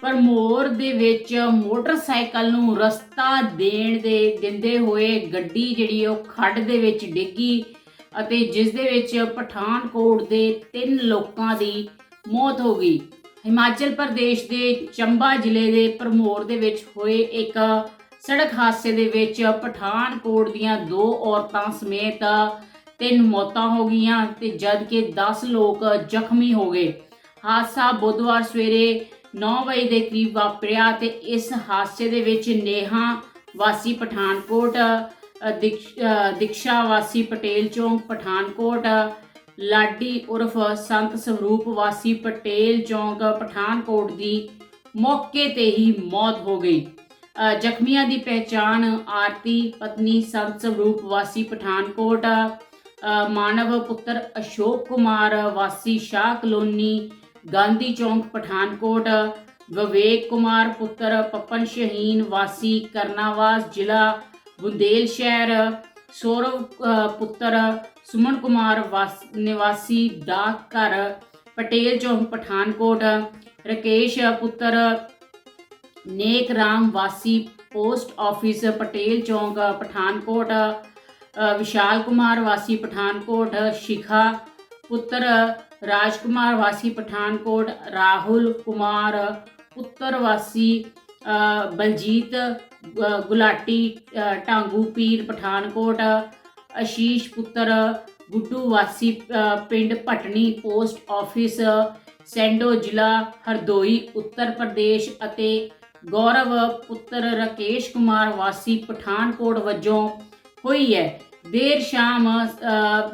ਪਰਮੋਰ ਦੇ ਵਿੱਚ ਮੋਟਰਸਾਈਕਲ ਨੂੰ ਰਸਤਾ ਦੇਣ ਦੇ ਦਿੰਦੇ ਹੋਏ ਗੱਡੀ ਜਿਹੜੀ ਉਹ ਖੱਡ ਦੇ ਵਿੱਚ ਡਿੱਗੀ ਅਤੇ ਜਿਸ ਦੇ ਵਿੱਚ ਪਠਾਨਕੋਟ ਦੇ ਤਿੰਨ ਲੋਕਾਂ ਦੀ ਮੌਤ ਹੋ ਗਈ। ਹਿਮਾਚਲ ਪ੍ਰਦੇਸ਼ ਦੇ ਚੰਬਾ ਜ਼ਿਲ੍ਹੇ ਦੇ ਪਰਮੋਰ ਦੇ ਵਿੱਚ ਹੋਏ ਇੱਕ ਸੜਕ ਹਾਦਸੇ ਦੇ ਵਿੱਚ ਪਠਾਨਕੋਟ ਦੀਆਂ ਦੋ ਔਰਤਾਂ ਸਮੇਤ ਤਿੰਨ ਮੌਤਾਂ ਹੋ ਗਈਆਂ ਤੇ ਜਦ ਕਿ 10 ਲੋਕ ਜ਼ਖਮੀ ਹੋ ਗਏ। ਹਾਦਸਾ ਬੁੱਧਵਾਰ ਸਵੇਰੇ 9 ਵਜੇ ਦੇ ਕਰੀਬ ਵਾਪਰਿਆ ਤੇ ਇਸ ਹਾਦਸੇ ਦੇ ਵਿੱਚ ਨੇਹਾ ਵਾਸੀ ਪਠਾਨਕੋਟ ਅ, ਦਿਕਸ਼ਾ ਵਾਸੀ ਪਟੇਲ ਚੌਂਕ ਪਠਾਨਕੋਟ ਲਾਡੀ ਉਰਫ ਸੰਤ ਸਰੂਪ ਵਾਸੀ ਪਟੇਲ ਚੌਂਕ ਪਠਾਨਕੋਟ ਦੀ ਮੌਕੇ ਤੇ ਹੀ ਮੌਤ ਹੋ ਗਈ। ਜ਼ਖਮੀਆਂ ਦੀ ਪਹਿਚਾਣ ਆਰਤੀ ਪਤਨੀ ਸੰਤ ਸਰੂਪ ਵਾਸੀ ਪਠਾਨਕੋਟ ਮਾਨਵ ਪੁੱਤਰ ਅਸ਼ੋਕ ਕੁਮਾਰ ਵਾਸੀ ਸ਼ਾਹ ਕਲੋਨੀ ਗਾਂਧੀ ਚੌਂਕ, ਪਠਾਨਕੋਟ, ਵਿਵੇਕ ਕੁਮਾਰ ਪੁੱਤਰ, ਪਪਨ ਸ਼ਹੀਨ, ਵਾਸੀ ਕਰਨਾਵਾਸ, ਜ਼ਿਲ੍ਹਾ ਬੁੰਦੇਲ ਸ਼ਹਿਰ, ਸੌਰਵ ਪੁੱਤਰ ਸੁਮਨ ਕੁਮਾਰ, ਵਾਸ, ਨਿਵਾਸੀ ਡਾਕ ਘਰ, ਪਟੇਲ ਚੌਂਕ, ਪਠਾਨਕੋਟ, ਰਕੇਸ਼ ਪੁੱਤਰ ਨੇਕ ਰਾਮ, ਵਾਸੀ ਪੋਸਟ ਆਫਿਸ, ਪਟੇਲ ਚੌਂਕ, ਪਠਾਨਕੋਟ ਵਿਸ਼ਾਲ ਕੁਮਾਰ, ਵਾਸੀ ਪਠਾਨਕੋਟ, ਸ਼ਿਖਾ ਪੁੱਤਰ ਰਾਜਕੁਮਾਰ ਵਾਸੀ ਪਠਾਨਕੋਟ ਰਾਹੁਲ ਕੁਮਾਰ ਪੁੱਤਰ ਵਾਸੀ ਬਲਜੀਤ ਗ- ਗੁਲਾਟੀ ਅ, ਢਾਂਗੂ ਪੀਰ ਪਠਾਨਕੋਟ ਅਸ਼ੀਸ਼ ਪੁੱਤਰ ਗੁੱਡੂ ਵਾਸੀ ਪਿੰਡ ਪਟਣੀ ਪੋਸਟ ਆਫਿਸ ਸੈਂਡੋ ਜ਼ਿਲ੍ਹਾ ਹਰਦੋਈ ਉੱਤਰ ਪ੍ਰਦੇਸ਼ ਅਤੇ ਗੌਰਵ ਪੁੱਤਰ ਰਕੇਸ਼ ਕੁਮਾਰ ਵਾਸੀ ਪਠਾਨਕੋਟ ਵਜੋਂ ਹੋਈ ਹੈ। ਦੇਰ ਸ਼ਾਮ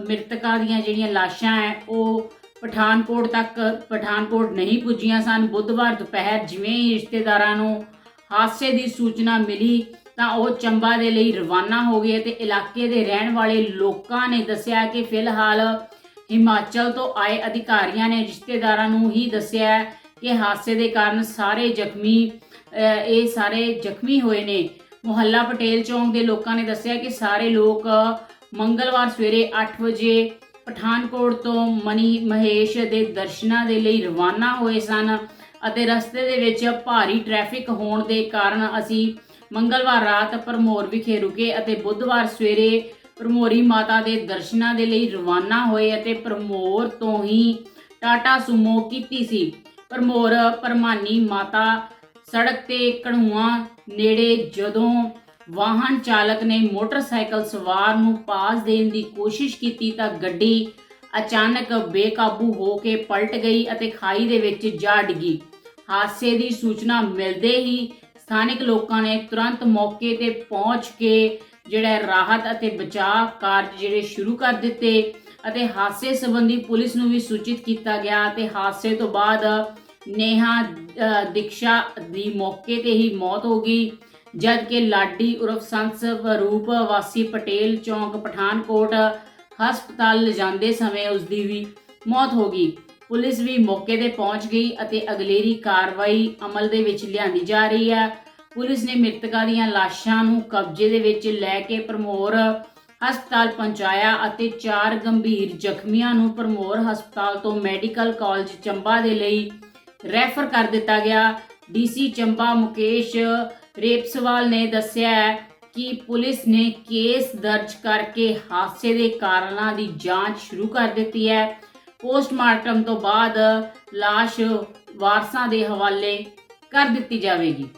ਮ੍ਰਿਤਕਾਂ ਦੀਆਂ ਜਿਹੜੀਆਂ ਲਾਸ਼ਾਂ ਹੈ ਉਹ ਪਠਾਨਕੋਟ ਤੱਕ ਪਠਾਨਕੋਟ ਨਹੀਂ ਪੁੱਜੀਆਂ ਸਨ। ਬੁੱਧਵਾਰ ਦੁਪਹਿਰ ਜਿਵੇਂ ਹੀ ਰਿਸ਼ਤੇਦਾਰਾਂ ਨੂੰ ਹਾਦਸੇ ਦੀ ਸੂਚਨਾ ਮਿਲੀ ਤਾਂ ਉਹ ਚੰਬਾ ਦੇ ਲਈ ਰਵਾਨਾ ਹੋ ਗਏ ਤੇ ਇਲਾਕੇ ਦੇ ਰਹਿਣ ਵਾਲੇ ਲੋਕਾਂ ਨੇ ਦੱਸਿਆ ਕਿ ਫਿਲਹਾਲ ਹਿਮਾਚਲ ਤੋਂ ਆਏ ਅਧਿਕਾਰੀਆਂ ਨੇ ਰਿਸ਼ਤੇਦਾਰਾਂ ਨੂੰ ਹੀ ਦੱਸਿਆ ਕਿ ਹਾਦਸੇ ਦੇ ਕਾਰਨ ਸਾਰੇ ਜ਼ਖਮੀ ਇਹ ਸਾਰੇ ਜ਼ਖਮੀ ਹੋਏ ਨੇ। ਮੁਹੱਲਾ ਪਟੇਲ ਚੌਂਕ ਦੇ ਲੋਕਾਂ ਨੇ ਦੱਸਿਆ ਕਿ ਸਾਰੇ ਲੋਕ ਮੰਗਲਵਾਰ ਸਵੇਰੇ 8 ਵਜੇ ਪਠਾਨਕੋਟ ਤੋਂ ਮਨੀ ਮਹੇਸ਼ ਦੇ ਦਰਸ਼ਨਾਂ ਦੇ ਲਈ ਰਵਾਨਾ ਹੋਏ ਸਨ ਅਤੇ ਰਸਤੇ ਦੇ ਵਿੱਚ ਭਾਰੀ ਟ੍ਰੈਫਿਕ ਹੋਣ ਦੇ ਕਾਰਨ ਅਸੀਂ ਮੰਗਲਵਾਰ ਰਾਤ ਪਰਮੋਰ ਵਿਖੇ ਰੁਕੇ ਅਤੇ ਬੁੱਧਵਾਰ ਸਵੇਰੇ ਪਰਮੋਰੀ ਮਾਤਾ ਦੇ ਦਰਸ਼ਨਾਂ ਦੇ ਲਈ ਰਵਾਨਾ ਹੋਏ ਅਤੇ ਪਰਮੋਰ ਤੋਂ ਹੀ ਟਾਟਾ ਸੁਮੋ ਕੀਤੀ ਸੀ। ਪਰਮੋਰ ਪਰਮਾਨੀ ਮਾਤਾ ਸੜਕ ਤੇ ਕਣੂਆ ਨੇੜੇ ਜਦੋਂ ਵਾਹਨ ਚਾਲਕ ਨੇ ਮੋਟਰਸਾਈਕਲ ਸਵਾਰ ਨੂੰ ਪਾਸ ਦੇਣ ਦੀ ਕੋਸ਼ਿਸ਼ ਕੀਤੀ ਤਾਂ ਗੱਡੀ ਅਚਾਨਕ ਬੇਕਾਬੂ ਹੋ ਕੇ ਪਲਟ ਗਈ ਅਤੇ ਖਾਈ ਦੇ ਵਿੱਚ ਜਾ ਡਿੱਗੀ। ਹਾਦਸੇ ਦੀ ਸੂਚਨਾ ਮਿਲਦੇ ਹੀ ਸਥਾਨਕ ਲੋਕਾਂ ਨੇ ਤੁਰੰਤ ਮੌਕੇ ਤੇ ਪਹੁੰਚ ਕੇ ਜਿਹੜਾ ਰਾਹਤ ਅਤੇ ਬਚਾਅ ਕਾਰਜ ਜਿਹੜੇ ਸ਼ੁਰੂ ਕਰ ਦਿੱਤੇ ਅਤੇ ਹਾਦਸੇ ਸੰਬੰਧੀ ਪੁਲਿਸ ਨੂੰ ਵੀ ਸੂਚਿਤ ਕੀਤਾ ਗਿਆ ਤੇ ਹਾਦਸੇ ਤੋਂ ਬਾਅਦ ਨੇਹਾ ਅ, ਦੀਕਸ਼ਾ ਦੀ ਮੌਕੇ ਤੇ ਹੀ ਮੌਤ ਹੋ ਗਈ। ਜਦਕਿ ਲਾਡੀ ਉਰਫ ਸੰਤ ਸਰੂਪ ਵਾਸੀ ਪਟੇਲ ਚੌਂਕ, ਪਠਾਨਕੋਟ ਹਸਪਤਾਲ ਲਿਜਾਂਦੇ ਸਮੇਂ ਉਸ ਦੀ ਵੀ ਮੌਤ ਹੋ ਗਈ। ਪੁਲਿਸ ਵੀ ਮੌਕੇ ਤੇ ਪਹੁੰਚ ਗਈ ਅਤੇ ਅਗਲੇਰੀ ਕਾਰਵਾਈ ਅਮਲ ਦੇ ਵਿੱਚ ਲਿਆਂਦੀ ਜਾ ਰਹੀ ਹੈ। ਪੁਲਿਸ ਨੇ ਮ੍ਰਿਤਕਾਂ ਦੀਆਂ ਲਾਸ਼ਾਂ ਨੂੰ ਕਬਜ਼ੇ ਦੇ ਵਿੱਚ ਲੈ ਕੇ ਪ੍ਰਮੋਰ ਹਸਪਤਾਲ ਪਹੁੰਚਾਇਆ ਅਤੇ ਚਾਰ ਗੰਭੀਰ ਜ਼ਖਮੀਆਂ ਨੂੰ ਪ੍ਰਮੋਰ ਹਸਪਤਾਲ ਤੋਂ ਮੈਡੀਕਲ ਕਾਲਜ ਚੰਬਾ ਦੇ ਲਈ ਰੈਫਰ ਕਰ ਦਿੱਤਾ ਗਿਆ। ਡੀਸੀ ਚੰਬਾ ਮੁਕੇਸ਼ ਰੇਪਸਵਾਲ ਨੇ ਦੱਸਿਆ ਹੈ ਕਿ ਪੁਲਿਸ ਨੇ ਕੇਸ ਦਰਜ ਕਰਕੇ ਹਾਦਸੇ ਦੇ ਕਾਰਨਾਂ ਦੀ ਜਾਂਚ ਸ਼ੁਰੂ ਕਰ ਦਿੱਤੀ ਹੈ। ਪੋਸਟਮਾਰਟਮ ਤੋਂ ਬਾਅਦ ਲਾਸ਼ ਵਾਰਸਾਂ ਦੇ ਹਵਾਲੇ ਕਰ ਦਿੱਤੀ ਜਾਵੇਗੀ।